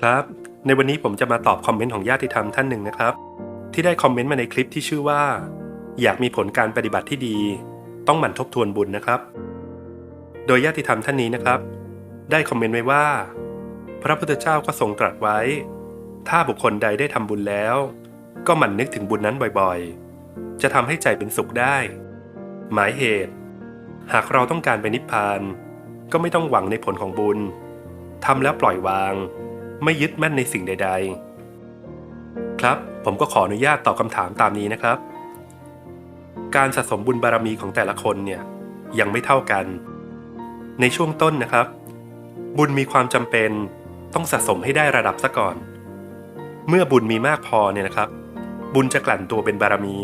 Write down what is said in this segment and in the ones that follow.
ครับ ในวันนี้ผมจะมาตอบคอมเมนต์ของญาติธรรมท่านหนึ่งนะครับ ที่ได้คอมเมนต์มาในคลิปที่ชื่อว่า อยากมีผลการปฏิบัติที่ดี ต้องหมั่นทบทวนบุญนะครับ โดยญาติธรรมท่านนี้นะครับ ได้คอมเมนต์ไว้ว่า พระพุทธเจ้าก็ทรงตรัสไว้ ถ้าบุคคลใดได้ทำบุญแล้ว ก็หมั่นนึกถึงบุญนั้นบ่อยๆ จะทำให้ใจเป็นสุขได้ หมายเหตุ หากเราต้องการไปนิพพาน ก็ไม่ต้องหวังในผลของบุญทำแล้วปล่อยวาง ไม่ยึดมั่นในสิ่งใด ๆ ครับผมก็ขออนุญาตตอบคำถามตามนี้นะครับ การสะสมบุญบารมีของแต่ละคนเนี่ยยังไม่เท่ากัน ในช่วงต้นนะครับ บุญมีความจำเป็นต้องสะสมให้ได้ระดับซะก่อน เมื่อบุญมีมากพอเนี่ยนะครับ บุญจะกลั่นตัวเป็นบารมี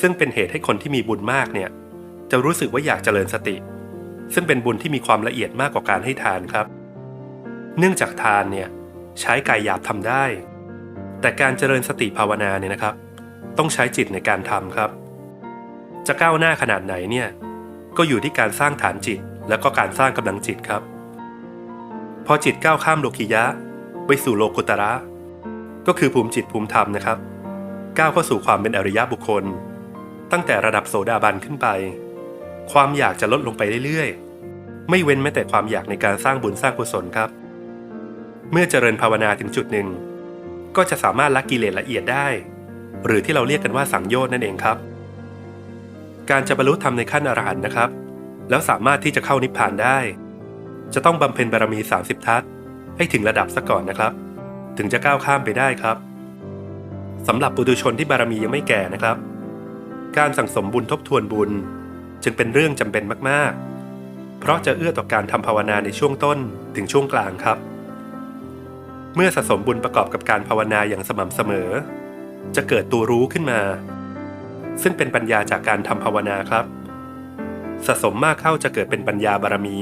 ซึ่งเป็นเหตุให้คนที่มีบุญมากเนี่ยจะรู้สึกว่าอยากเจริญสติ ซึ่งเป็นบุญที่มีความละเอียดมากกว่าการให้ทานครับ เนื่องจากทานเนี่ยใช้กายหยาบทำได้ แต่การเจริญสติภาวนาเนี่ยนะครับ ต้องใช้จิตในการทำครับ จะก้าวหน้าขนาดไหนเนี่ยก็อยู่ที่การสร้างฐานจิต แล้วก็การสร้างกำลังจิตครับ พอจิตก้าวข้ามโลกิยะ ไปสู่โลกุตระ ก็คือภูมิจิตภูมิธรรมนะครับ ก้าวเข้าสู่ความเป็นอริยบุคคล ตั้งแต่ระดับโสดาบันขึ้นไป ความอยากจะลดลงไปเรื่อยๆ ไม่เว้นแม้แต่ความอยากในการสร้างบุญสร้างกุศลครับ เมื่อเจริญภาวนาถึงจุดหนึ่ง ก็จะสามารถละกิเลสละเอียดได้ หรือที่เราเรียกกันว่าสังโยชน์นั่นเองครับ การจะบรรลุธรรมในขั้นอรหันต์นะครับ แล้วสามารถที่จะเข้านิพพานได้ จะต้องบำเพ็ญบารมี 30 ทัศให้ถึงระดับซะก่อนนะครับ ถึงจะก้าวข้ามไปได้ครับสำหรับปุถุชนที่บารมียังไม่แก่นะครับ การสั่งสมบุญทบทวนบุญ จึงเป็นเรื่องจำเป็นมากๆ เพราะจะเอื้อต่อการทำภาวนาในช่วงต้นถึงช่วงกลางครับ เมื่อสะสมบุญประกอบกับการภาวนาอย่างสม่ำเสมอ จะเกิดตัวรู้ขึ้นมา ซึ่งเป็นปัญญาจากการทำภาวนาครับ สะสมมากเข้าจะเกิดเป็นปัญญาบารมี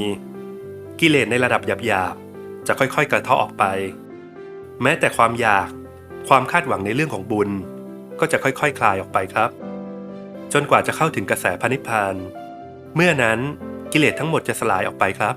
กิเลสในระดับหยาบๆ จะค่อยๆกระเทาะออกไป แม้แต่ความอยาก ความคาดหวังในเรื่องของบุญ ก็จะค่อยๆคคลายออกไปครับ จนกว่าจะเข้าถึงกระแสพระนิพพาน เมื่อนั้นกิเลสทั้งหมดจะสลายออกไปครับ